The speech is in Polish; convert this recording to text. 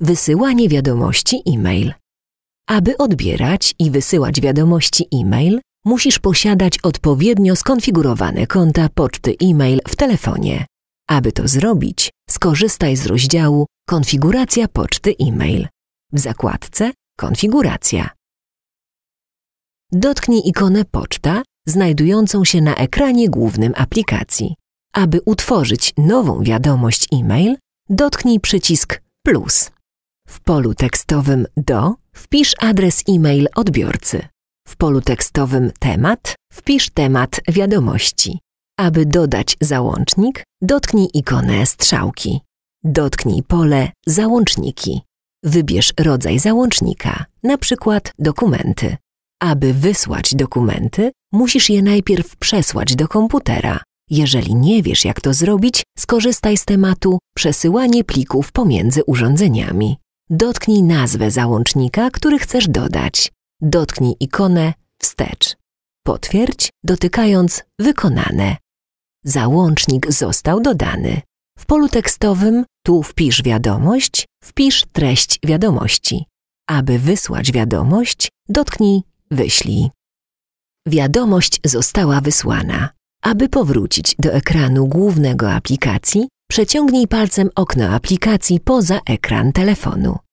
Wysyłanie wiadomości e-mail. Aby odbierać i wysyłać wiadomości e-mail, musisz posiadać odpowiednio skonfigurowane konta poczty e-mail w telefonie. Aby to zrobić, skorzystaj z rozdziału Konfiguracja poczty e-mail w zakładce Konfiguracja. Dotknij ikonę Poczta znajdującą się na ekranie głównym aplikacji. Aby utworzyć nową wiadomość e-mail, dotknij przycisk Plus. W polu tekstowym Do wpisz adres e-mail odbiorcy. W polu tekstowym Temat wpisz temat wiadomości. Aby dodać załącznik, dotknij ikonę strzałki. Dotknij pole Załączniki. Wybierz rodzaj załącznika, na przykład dokumenty. Aby wysłać dokumenty, musisz je najpierw przesłać do komputera. Jeżeli nie wiesz, jak to zrobić, skorzystaj z tematu Przesyłanie plików pomiędzy urządzeniami. Dotknij nazwę załącznika, który chcesz dodać. Dotknij ikonę Wstecz. Potwierdź, dotykając Wykonane. Załącznik został dodany. W polu tekstowym tu wpisz wiadomość, wpisz treść wiadomości. Aby wysłać wiadomość, dotknij Wyślij. Wiadomość została wysłana. Aby powrócić do ekranu głównego aplikacji, przeciągnij palcem okno aplikacji poza ekran telefonu.